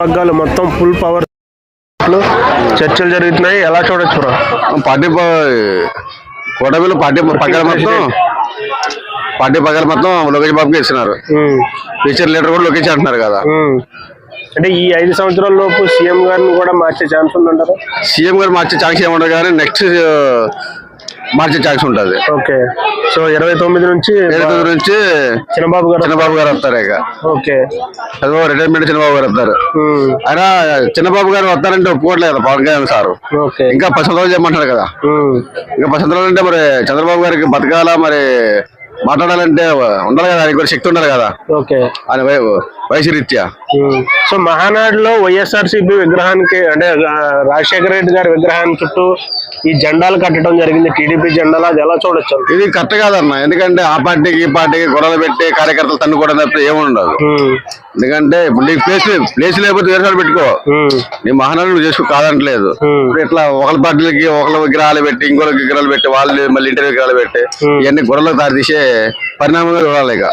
వర్గాలు మొత్తం full power చర్చలు జరుగుతున్నాయి. ఎలా చూడొచ్చు పార్టీ కూటమిలో పార్టీ పక్కన మొత్తం పార్టీ పక్కన మొత్తం లోకేష్ బాబుకి ఇస్తున్నారు. టీచర్ లీడర్ కూడా లోకేష్ అంటున్నారు కదా. అంటే ఈ ఐదు సంవత్సరాల లోపు సీఎం గారిని కూడా మార్చే ఛాన్స్ ఉందంటారు? సీఎం గారు మార్చే ఛాన్స్ ఏముండదు కానీ నెక్స్ట్ మార్చే ఛాన్స్ ఉంటుంది. ఓకే. సో ఇరవై తొమ్మిది నుంచి వేరే గురించి చిన్నబాబు గారు చిన్నబాబు గారు వస్తారు. ఇక. ఓకే. చంద్రబాబు రిటైర్మెంట్ చిన్నబాబు గారు వస్తారు. ఆయన చిన్నబాబు గారు వస్తారంటే ఒప్పుకోవట్లేదు పవన్ కళ్యాణ్ సార్. ఓకే. ఇంకా సంవత్సరాలు చేయమంటారు కదా. ఇంకా పది సంవత్సరాలు అంటే మరి చంద్రబాబు గారికి బతకాలా మరి మాట్లాడాలంటే ఉండాలి కదా ఆయనకి శక్తి ఉండాలి కదా. ఓకే. ఆయన వయ- వయసు రీత్యా. సో మహానాడులో వైఎస్ఆర్సీపీ విగ్రహానికి అంటే రాజశేఖర రెడ్డి గారి విగ్రహానికి చుట్టూ ఈ జెండాలు కట్టడం జరిగింది టీడీపీ జెండాలు అది ఎలా చూడొచ్చు? ఇది కరెక్ట్ కాదన్న. ఎందుకంటే ఆ పార్టీకి ఈ పార్టీకి గొడవలు పెట్టి కార్యకర్తలు తన్నుకోవడం తప్ప ఏముండదు. ఎందుకంటే ఇప్పుడు నీకు ప్లేస్ ప్లేస్ లేకపోతే వేరే చోట పెట్టుకో. నీ మహానాడు నువ్వు చేసుకో కాదంటలేదు. ఇట్లా ఒకళ్ళ పార్టీలకి ఒకళ్ళ విగ్రహాలు పెట్టి ఇంకోళ్ళ విగ్రహాలు పెట్టి వాళ్ళు మళ్ళీ ఇంటర్ విగ్రహాలు పెట్టి ఇవన్నీ గొడవలకు దారితీసే పరిణామంగా చూడాలి ఇక.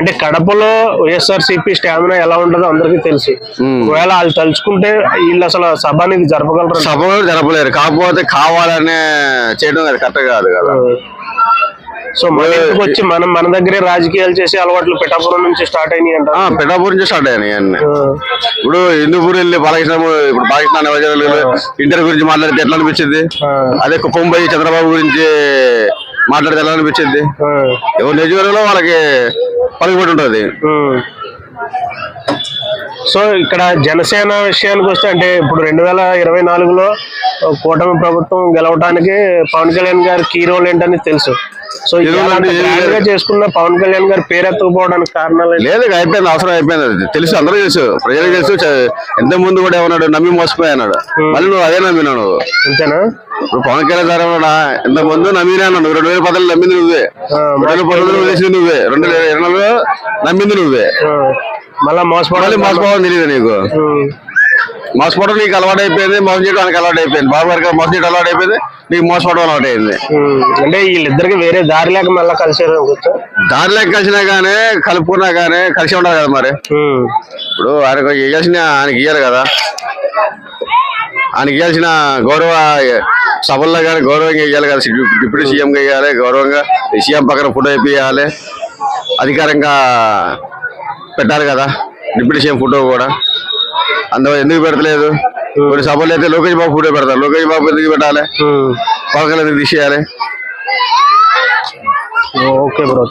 అంటే కడపలో వైఎస్ఆర్సీపీ స్టామినా ఎలా ఉంటుందో అందరికీ తెలుసు. ఒకవేళ వాళ్ళు తలుచుకుంటే వీళ్ళు అసలు సభ అనేది జరపగలరు. సభ జరపలేరు. కాకపోతే కావాలనే చేయడం అది కరెక్ట్ కాదు కదా. సో మన వచ్చి మనం మన దగ్గరే రాజకీయాలు చేసే అలవాట్లు పిఠాపురం నుంచి స్టార్ట్ అయినాయి అంట పిఠాపూర్ నుంచి స్టార్ట్ అయ్యాయి అన్ని. ఇప్పుడు హిందూపూర్ వెళ్ళి బాలకృష్ణ ఇప్పుడు బాలకృష్ణ ఇంటర్ గురించి మాట్లాడితే ఎట్లా అనిపించింది? అదే కుప్పం పోయి చంద్రబాబు గురించి మాట్లాడితే ఎలా అనిపించింది? ఎవరు నిజవరంలో వాళ్ళకి పలుకుబడి ఉంటుంది. సో ఇక్కడ జనసేన విషయానికి వస్తే అంటే ఇప్పుడు రెండు వేల ఇరవై నాలుగులో కూటమి ప్రభుత్వం గెలవడానికి పవన్ కళ్యాణ్ గారి కీ రోల్ ఏంటని తెలుసు. సో గా చేసుకున్న పవన్ కళ్యాణ్ గారు పేరెత్తుకుపోవడానికి కారణాలు? లేదు అయిపోయింది అవసరం అయిపోయింది అది. తెలుసు అందరూ తెలుసు. ప్రజలకు తెలుసు ఎంత ముందు కూడా ఏమన్నాడు? నమ్మి మోసపోయి అన్నాడు. మళ్ళీ నువ్వు అదే నమ్మినావు నువ్వు. అంతేనా? ఇప్పుడు పవన్ కళ్యాణ్ గారు ఏమన్నా ఎంత ముందు నమ్మినా అన్నాడు. రెండు వేల పదహారు నమ్మింది నువ్వే. రెండు వేల వేసింది నువ్వే. రెండు వేల ఇరవై నమ్మింది నువ్వే. మళ్ళా మోసపోవడానికి మోసపోవడం తెలియదు నీకు. మోసపోవడం నీకు అలవాటు అయిపోయింది మోసం చేయడం ఆయనకి అలవాటు అయిపోయింది బాబు గారికి మోసం చేయడం అలవాటు అయిపోయింది నీకు మోసపోవడం అలవాటు అయింది. అంటే వీళ్ళిద్దరికి వేరే దారి లేక మళ్ళీ కలిసారు అనుకోవచ్చా? దారిలోకి కలిసినా కానీ కలుపుకున్నా కానీ కలిసి ఉండాలి కదా మరి. ఇప్పుడు ఆయనకు ఇవ్వాల్సిన ఆయనకి ఇయ్యాలి కదా. ఆయనకి ఇవ్వాల్సిన గౌరవ సభల్లో కానీ గౌరవంగా ఇవ్వాలి కదా. డిప్యూటీ సీఎంగా ఇవ్వాలి గౌరవంగా సీఎం పక్కన ఫోటో వేయాలి అధికారంగా పెట్టాలి కదా. డిప్యూటీ సీఎం ఫోటో కూడా. అందువల్ల ఎందుకు పెడతలేదు? కొన్ని సభలు అయితే లోకేష్ బాబు ఫోటో పెడతారు లోకేష్ బాబు ఎందుకు పెట్టాలి. పవన్ కళ్యాణ్ ఎందుకు తీసేయాలి? Okay bro.